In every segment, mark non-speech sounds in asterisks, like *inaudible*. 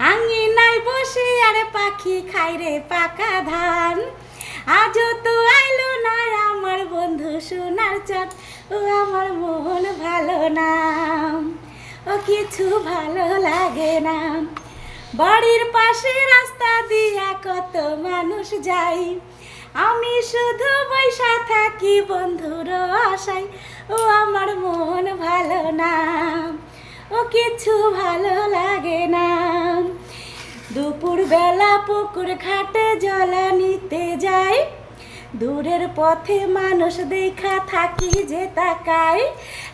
আঙিনায় বসে, আরে পাখি খাই রে পাকা ধান। আজও তো আইলো না আমার বন্ধু সোনার চাঁদ। ও আমার মন ভালো না ও কিছু ভালো লাগে না। বাড়ির পাশে রাস্তা দিয়া কত মানুষ যায় আমি শুধু বৈশা থাকি বন্ধুর আশায়। ও আমার মন ভালো না ও কিছু ভালো লাগে না। দুপুর বেলা পুকুর ঘাটে জলা নিতে যাই। দূরের পথে মানুষ দেখা থাকি যে তাকাই।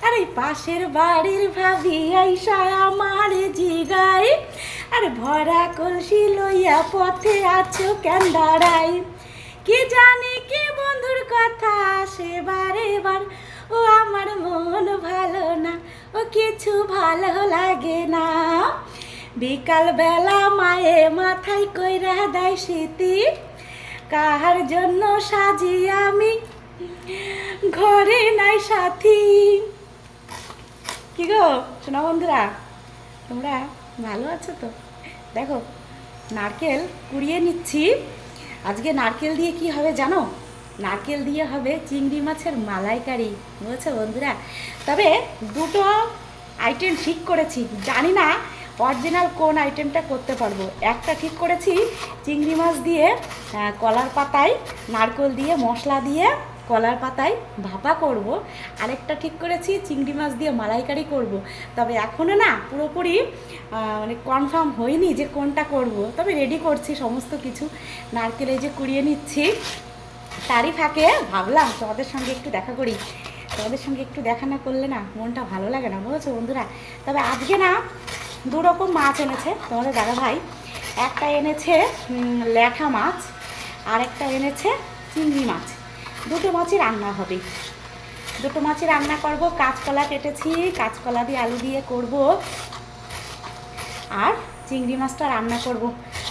আর এই পাশের বাড়ির ভাবি আইসা আমার জিগাই। আর ভরা কলসি লইয়া পথে আছো কেন দাঁড়াই? কি জানি কি বন্ধুর কথা আসে বারে বার আমার মন ভালো না, ও কিছু ভালো লাগে না। বিকাল বেলা মায়ে মাথায় কইরা দেয় স্মৃতি, কাহার জন্য সাজি আমি ঘরে নাই সাথী। কি গো, শোনা বন্ধুরা, তোমরা ভালো আছো তো? দেখো, নারকেল কুড়িয়ে নিচ্ছি। আজকে নারকেল দিয়ে কি হবে জানো? নারকেল দিয়ে হবে চিংড়ি মাছের মালাইকারি। বুঝেছ বন্ধুরা? তবে দুটো আইটেম ঠিক করেছি। জানি না অরিজিনাল কোন আইটেমটা করতে পারব। একটা ঠিক করেছি চিংড়ি মাছ দিয়ে কলার পাতায়, নারকেল দিয়ে, মশলা দিয়ে কলার পাতায় ভাপা করব। আরেকটা ঠিক করেছি চিংড়ি মাছ দিয়ে মালাইকারি করব। তবে এখনও না পুরোপুরি মানে কনফার্ম হয়নি যে কোনটা করব। তবে রেডি করছি সমস্ত কিছু। নারকেল যে কুড়িয়ে নিচ্ছি। তারই ফাঁকে ভাবলাম তোমাদের সঙ্গে একটু দেখা করি। তোমাদের সঙ্গে একটু দেখা না করলে না মনটা ভালো লাগে না, বুঝেছ বন্ধুরা? তবে আজকে না দু রকম মাছ এনেছে তোমাদের দাদা ভাই একটা এনেছে ল্যাঠা মাছ, আর একটা এনেছে চিংড়ি মাছ। দুটো মাছই রান্না হবে। দুটো মাছই রান্না করব, কাঁচকলা কেটেছি, কাঁচকলা দিয়ে আলু দিয়ে করব, আর চিংড়ি মাছটা রান্না করব।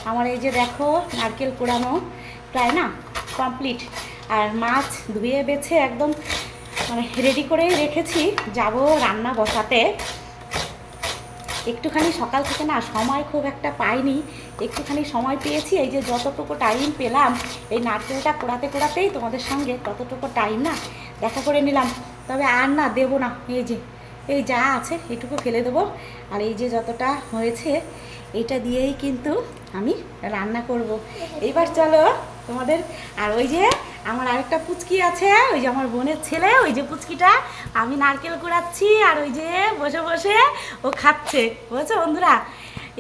আমার এই যে দেখো, নারকেল পোড়ানো প্রায় না কমপ্লিট আর মাছ ধুয়ে বেছে একদম মানে রেডি করেই রেখেছি। যাব রান্না বসাতে। একটুখানি সকাল থেকে না সময় খুব একটা পাইনি। একটুখানি সময় পেয়েছি, এই যে যতটুকু টাইম পেলাম, এই নারকেলটা কোড়াতে কোড়াতেই তোমাদের সঙ্গে ততটুকু টাইম না দেখা করে নিলাম। তবে আর না দেবো না, এই যে, এই যা আছে এটুকু ফেলে দেবো। আর এই যে যতটা হয়েছে, এটা দিয়েই কিন্তু আমি রান্না করব। এইবার চলো তোমাদের, আর ওই যে আমার আরেকটা পুচকি আছে, ওই যে আমার বোনের ছেলে, ওই যে পুচকিটা। আমি নারকেল কুড়াচ্ছি আর ওই যে বসে বসে ও খাচ্ছে, বুঝেছ বন্ধুরা?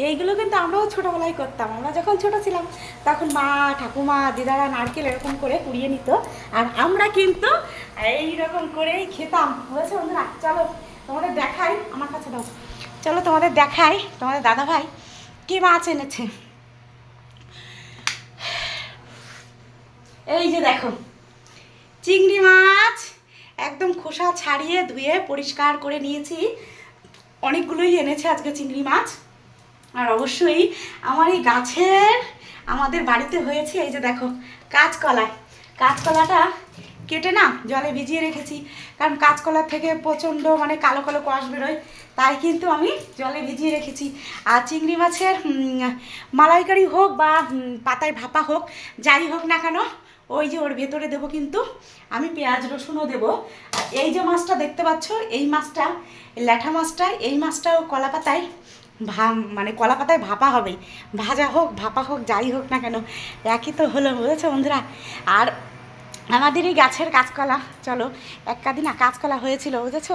এইগুলো কিন্তু আমরাও ছোটোবেলায় করতাম। আমরা যখন ছোট ছিলাম, তখন মা, ঠাকুমা, দিদারা নারকেল এরকম করে কুড়িয়ে নিত। আর আমরা কিন্তু এই রকম করেই খেতাম, বুঝেছ বন্ধুরা? চলো, তোমাদের দেখাই, আমার কাছে দাও। চলো তোমাদের দেখাই, তোমাদের দাদা ভাই কি মাছ এনেছে? এই যে দেখো, চিংড়ি মাছ একদম খোসা ছাড়িয়ে ধুয়ে পরিষ্কার করে নিয়েছি। অনেকগুলোই এনেছে আজকে চিংড়ি মাছ। আর অবশ্যই আমার এই গাছের আমাদের বাড়িতে হয়েছে এই যে দেখো কাঁচকলা কাঁচকলাটা কেটে না জলে ভিজিয়ে রেখেছি। কারণ কাঁচকলার থেকে প্রচণ্ড মানে কালো কালো কষ বেরোয়, তাই কিন্তু আমি জলে ভিজিয়ে রেখেছি। আর চিংড়ি মাছের মালাইকারি হোক বা পাতায় ভাপা হোক, যাই হোক না কেন ওই যে ওর ভেতরে দেবো কিন্তু আমি পেঁয়াজ রসুনও দেবো। এই যে মাছটা দেখতে পাচ্ছ, এই মাছটা ল্যাঠা মাছটা, এই মাছটাও কলা পাতায় ভা মানে কলা পাতায় ভাপা হবে। ভাজা হোক, ভাপা হোক, যাই হোক না কেন, একই তো হলো, বুঝেছ বন্ধুরা? আর আমাদের এই গাছের কাঁচকলা, চলো এক কাদি না কাঁচকলা হয়েছিল, বুঝেছ?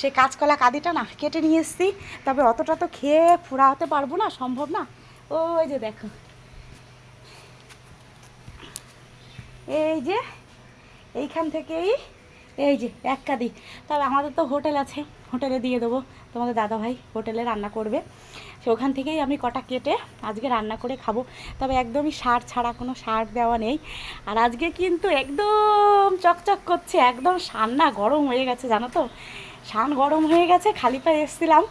সেই কাঁচকলা কাদিটা না কেটে নিয়ে এসেছি, তবে অতটা তো খেয়ে ফুরাতে পারব না, সম্ভব না। ওই যে দেখো। এই যে, এইখান থেকেই, এই যে এক কাদি তবে আমাদের তো হোটেল আছে, হোটেলে দিয়ে দেবো। তোমাদের দাদাভাই হোটেলে রান্না করবে। সে ওখান থেকেই আমি কটা কেটে আজকে রান্না করে খাব। তবে একদমই সার ছাড়া কোনো সার দেওয়া নেই। আর আজকে কিন্তু একদম চকচক করছে, একদম সান্না গরম হয়ে গেছে, জানো তো? সান গরম হয়ে গেছে, খালি পায়ে এসেছিলাম।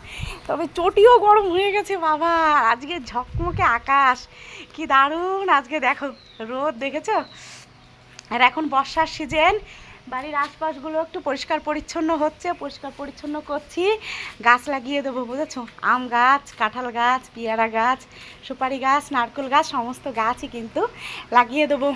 তবে চটিও গরম হয়ে গেছে, বাবা। আজকে ঝকমকে আকাশ। কি দারুণ আজকে, দেখো, রোদ, দেখেছ? আর এখন বর্ষার সিজন, বাড়ির আশপাশগুলো একটু পরিষ্কার পরিচ্ছন্ন হচ্ছে, পরিষ্কার পরিচ্ছন্ন করছি। গাছ লাগিয়ে দেবো বুঝেছ? আম গাছ, কাঁঠাল গাছ, পেয়ারা গাছ, সুপারি গাছ, নারকেল গাছ, সমস্ত গাছই কিন্তু লাগিয়ে দেবো।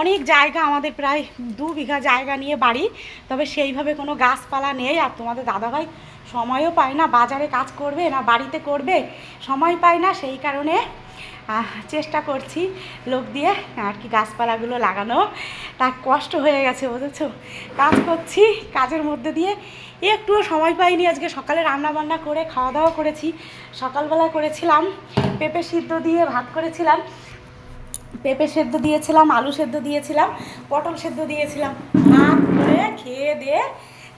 অনেক জায়গা আমাদের প্রায় দু বিঘা জায়গা নিয়ে বাড়ি, তবে সেইভাবে কোনো গাছপালা নেই। আর তোমাদের দাদাভাই সময়ও পায় না, বাজারে কাজ করবে না, বাড়িতে করবে, সময় পায় না, সেই কারণে চেষ্টা করছি লোক দিয়ে আর কি গাছপালাগুলো লাগানো। তার কষ্ট হয়ে গেছে, বুঝেছ? কাজ করছি, কাজের মধ্যে দিয়ে একটুও সময় পাইনি। আজকে সকালে রান্না বান্না করে খাওয়া দাওয়া করেছি, সকালবেলা করেছিলাম পেঁপে সিদ্ধ দিয়ে ভাত করেছিলাম। পেঁপে সেদ্ধ দিয়েছিলাম, আলু সেদ্ধ দিয়েছিলাম, পটল সেদ্ধ দিয়েছিলাম, ভাত করে খেয়ে দিয়ে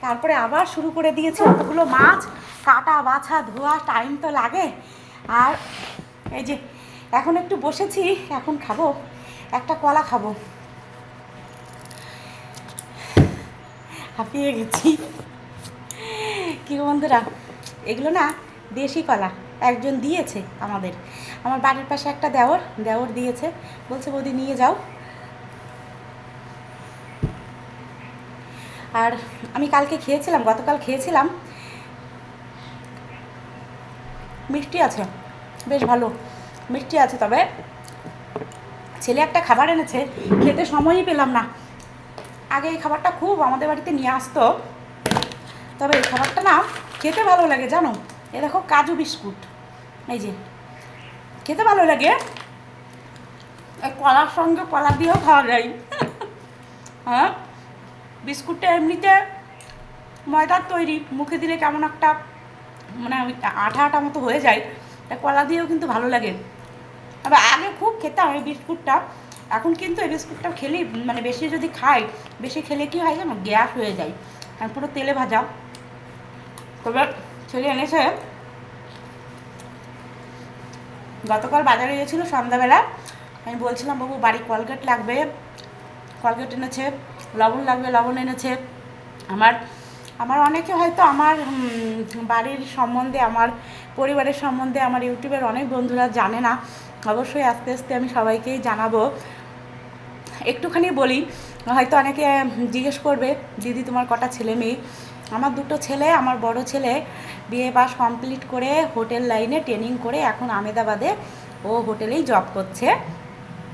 তারপরে আবার শুরু করে দিয়েছি অতগুলো মাছ, কাটা, বাছা, ধোয়া টাইম তো লাগে। আর এই যে এখন একটু বসেছি, এখন খাব। একটা কলা খাব। হাঁপিয়ে গেছি। কি বন্ধুরা, এগুলো না দেশি কলা, একজন দিয়েছে আমাদের। আমার বাড়ির পাশে একটা দেওর দেওর দিয়েছে। বলছে, বৌদি, নিয়ে যাও। আর আমি কালকে খেয়েছিলাম, গতকাল খেয়েছিলাম। মিষ্টি আছে, বেশ ভালো। মিষ্টি আছে, তবে ছেলে একটা খাবার এনেছে, খেতে সময়ই পেলাম না। আগে এই খাবারটা খুব আমাদের বাড়িতে নিয়ে আসতো, তবে এই খাবারটা না খেতে ভালো লাগে, জানো? এ দেখো, কাজু বিস্কুট। এই যে, খেতে ভালো লাগে। কলার সঙ্গে কলা দিয়েও খাওয়া যায়। *laughs* হ্যাঁ বিস্কুটটা এমনিতে ময়দার তৈরি, মুখে দিলে কেমন একটা মানে আঠা আঠা মতো হয়ে যায়, তা কলা দিয়েও কিন্তু ভালো লাগে। তবে আগে খুব খেতাম এই বিস্কুটটা। এখন কিন্তু এই বিস্কুটটা খেলে মানে বেশি যদি খাই, বেশি খেলে কি হয় জানো? গ্যাস হয়ে যায়। আর পুরো তেলে ভাজা। তবে ছেলে এনেছে। গতকাল বাজারে গিয়েছিল সন্ধ্যাবেলা। আমি বলছিলাম, বাবু, বাড়ি কলগেট লাগবে। কলগেট এনেছে, লবণ লাগবে, লবণ এনেছে। আমার আমার অনেকে হয়তো আমার বাড়ির সম্বন্ধে, আমার পরিবারের সম্বন্ধে, আমার ইউটিউবের অনেক বন্ধুরা জানে না। অবশ্যই আস্তে আস্তে আমি সবাইকেই জানাব। একটুখানি বলি, হয়তো অনেকে জিজ্ঞেস করবে, দিদি, তোমার কটা ছেলে মেয়ে? আমার দুটো ছেলে, আমার বড় ছেলে বিএ পাস কমপ্লিট করে হোটেল লাইনে ট্রেনিং করে এখন আমেদাবাদে ও হোটেলেই জব করছে।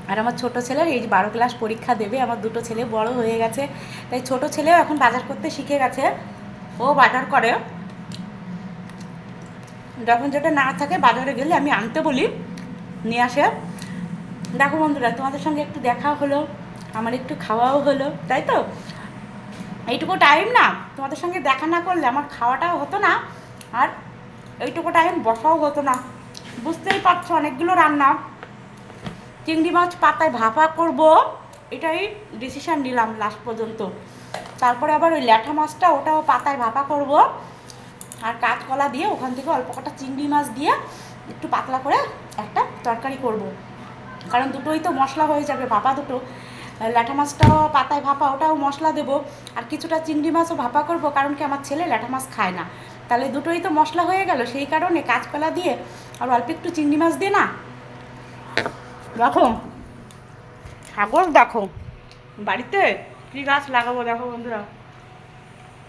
আর আমার ছোট ছেলের এই বারো ক্লাস পরীক্ষা দেবে, আমার দুটো ছেলে বড় হয়ে গেছে। তাই ছোট ছেলেও এখন বাজার করতে শিখে গেছে। ও বাজার করে। যখন যেটা না থাকে বাজারে গেলে আমি আনতে বলি। নিয়ে আসে। দেখো বন্ধুরা, তোমাদের সঙ্গে একটু দেখা হলো, আমার একটু খাওয়াও হলো, তাই তো? এইটুকু টাইম না, তোমাদের সঙ্গে দেখা না করলে আমার খাওয়াটাও হতো না, আর এইটুকু টাইম বসাও হতো না। বুঝতেই পারছ অনেকগুলো রান্না। চিংড়ি মাছ পাতায় ভাপা করব, এটাই ডিসিশান নিলাম লাস্ট পর্যন্ত। তারপরে আবার ওই ল্যাঠা মাছটা, ওটাও পাতায় ভাপা করব, আর কাঁচকলা দিয়ে ওখান থেকে অল্প কটা চিংড়ি মাছ দিয়ে একটু পাতলা করে একটা তরকারি করব। কারণ দুটোই তো মশলা হয়ে যাবে, ভাপা দুটো। ল্যাঠা মাছটাও পাতায় ভাপা, ওটাও মশলা দেবো। আর কিছুটা চিংড়ি মাছও ভাপা করব, কারণ কি আমার ছেলে ল্যাঠা মাছ খায় না। তাহলে দুটোই তো মশলা হয়ে গেল, সেই কারণে কাঁচকলা দিয়ে আর অল্প একটু চিংড়ি মাছ দিয়ে না। দেখো, ছাগল দেখো। বাড়িতে কী গাছ লাগাবো দেখো বন্ধুরা।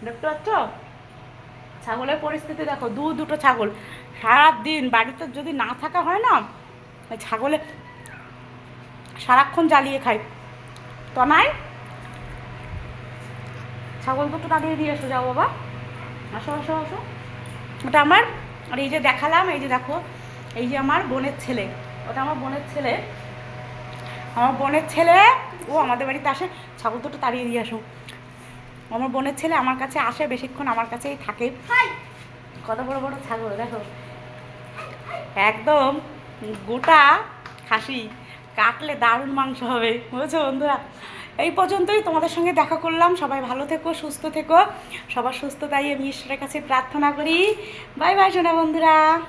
দেখতে পাচ্ছ? ছাগলের পরিস্থিতি দেখো, দু দুটো ছাগল। সারা দিন বাড়িতে যদি না থাকা হয় না ছাগলে সারাক্ষণ জ্বালিয়ে খায়। তনাই ছাগল দুটো তাড়িয়ে দিয়ে এসো যাও বাবা। আসো আসো আসো। ওটা আমার আর এই যে দেখালাম এই যে দেখো এই যে আমার বোনের ছেলে। ওটা আমার বোনের ছেলে। আমার বোনের ছেলে ও আমাদের বাড়িতে আসে ছাগল দুটো তাড়িয়ে দিয়ে আসো। আমার বোনের ছেলে আমার কাছে আসে বেশিক্ষণ আমার কাছেই থাকে। কত বড় বড় ছাগল দেখো। একদম গোটা খাসি কাটলে দারুণ মাংস হবে, বুঝেছ বন্ধুরা? এই পর্যন্তই তোমাদের সঙ্গে দেখা করলাম। সবাই ভালো থেকো, সুস্থ থেকো। সবার সুস্থতাই আমি ঈশ্বরের কাছে প্রার্থনা করি। বাই বাই সোনা বন্ধুরা।